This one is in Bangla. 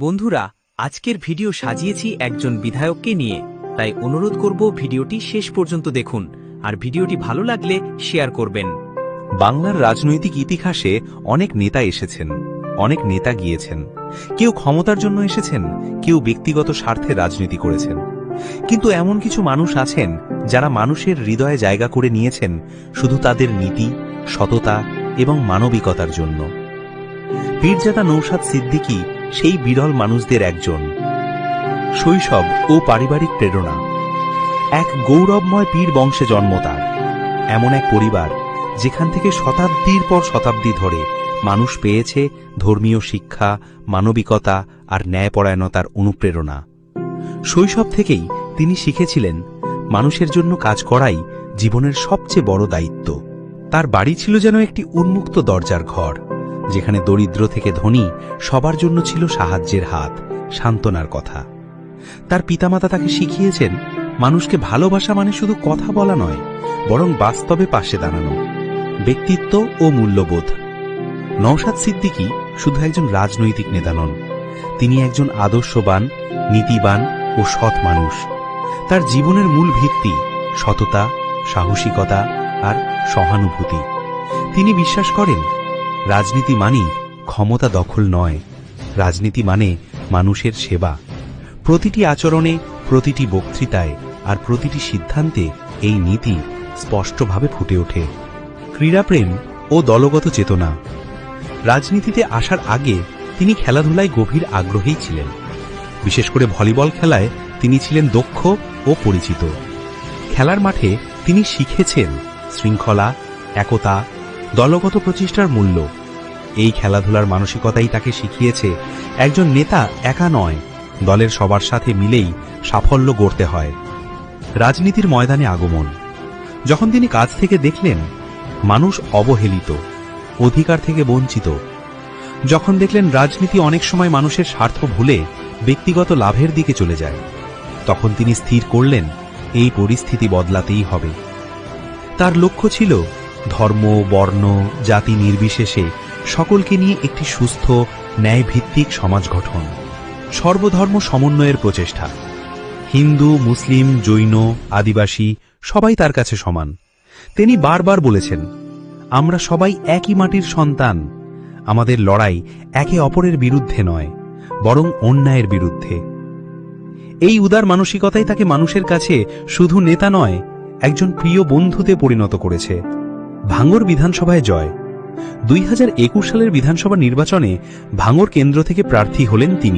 বন্ধুরা, আজকের ভিডিও সাজিয়েছি একজন বিধায়ককে নিয়ে। তাই অনুরোধ করব ভিডিওটি শেষ পর্যন্ত দেখুন, আর ভিডিওটি ভালো লাগলে শেয়ার করবেন। বাংলার রাজনৈতিক ইতিহাসে অনেক নেতা এসেছেন, অনেক নেতা গিয়েছেন। কেউ ক্ষমতার জন্য এসেছেন, কেউ ব্যক্তিগত স্বার্থে রাজনীতি করেছেন। কিন্তু এমন কিছু মানুষ আছেন, যারা মানুষের হৃদয়ে জায়গা করে নিয়েছেন শুধু তাদের নীতি, সততা এবং মানবিকতার জন্য। পীরজাদা নৌসাদ সিদ্দিকী সেই বিরল মানুষদের একজন। শৈশব ও পারিবারিক প্রেরণা। এক গৌরবময় পীর বংশে জন্ম তার। এমন এক পরিবার যেখান থেকে শতাব্দীর পর শতাব্দী ধরে মানুষ পেয়েছে ধর্মীয় শিক্ষা, মানবিকতা আর ন্যায়পরায়ণতার অনুপ্রেরণা। শৈশব থেকেই তিনি শিখেছিলেন মানুষের জন্য কাজ করাই জীবনের সবচেয়ে বড় দায়িত্ব। তার বাড়ি ছিল যেন একটি উন্মুক্ত দরজার ঘর। যেখানে দরিদ্র থেকে ধনী সবার জন্য ছিল সাহায্যের হাত, সান্ত্বনার কথা। তার পিতামাতা তাকে শিখিয়েছেন, মানুষকে ভালোবাসা মানে শুধু কথা বলা নয়, বরং বাস্তবে পাশে দাঁড়ানো, ব্যক্তিত্ব ও মূল্যবোধ। নওশাদ সিদ্দিকী শুধু একজন রাজনৈতিক নেতা নন, তিনি একজন আদর্শবান, নীতিবান ও সৎ মানুষ। তার জীবনের মূল ভিত্তি সততা, সাহসিকতা আর সহানুভূতি। তিনি বিশ্বাস করেন রাজনীতি মানি ক্ষমতা দখল নয়। রাজনীতি মানে মানুষের সেবা। প্রতিটি আচরণে, প্রতিটি বক্তৃতায় আর প্রতিটি সিদ্ধান্তে এই নীতি স্পষ্টভাবে ফুটে ওঠে। ক্রীড়াপ্রেম ও দলগত চেতনা। রাজনীতিতে আসার আগে তিনি খেলাধুলায় গভীর আগ্রহী ছিলেন। বিশেষ করে ভলিবল খেলায় তিনি ছিলেন দক্ষ ও পরিচিত। খেলার মাঠে তিনি শিখেছেন শৃঙ্খলা, একতা দলগত প্রচেষ্টার মূল্য। এই খেলাধুলার মানসিকতাই তাকে শিখিয়েছে একজন নেতা একা নয়, দলের সবার সাথে মিলেই সাফল্য গড়তে হয়। রাজনীতির ময়দানে আগমন। যখন তিনি কাজ থেকে দেখলেন, মানুষ অবহেলিত, অধিকার থেকে বঞ্চিত। যখন দেখলেন রাজনীতি অনেক সময় মানুষের স্বার্থ ভুলে ব্যক্তিগত লাভের দিকে চলে যায়, তখন তিনি স্থির করলেন, এই পরিস্থিতি বদলাতেই হবে। তার লক্ষ্য ছিল ধর্ম, বর্ণ, জাতি নির্বিশেষে সকলকে নিয়ে একটি সুস্থ, ন্যায়ভিত্তিক সমাজ গঠন। সর্বধর্ম সমন্বয়ের প্রচেষ্টা। হিন্দু, মুসলিম, জৈন, আদিবাসী সবাই তার কাছে সমান। তিনি বারবার বলেছেন, আমরা সবাই একই মাটির সন্তান। আমাদের লড়াই একে অপরের বিরুদ্ধে নয়, বরং অন্যায়ের বিরুদ্ধে। এই উদার মানসিকতাই তাকে মানুষের কাছে শুধু নেতা নয়, একজন প্রিয় বন্ধুতে পরিণত করেছে। ভাঙর বিধানসভায় জয়। দুই হাজার একুশ সালের বিধানসভা নির্বাচনে ভাঙর কেন্দ্র থেকে প্রার্থী হলেন তিনি।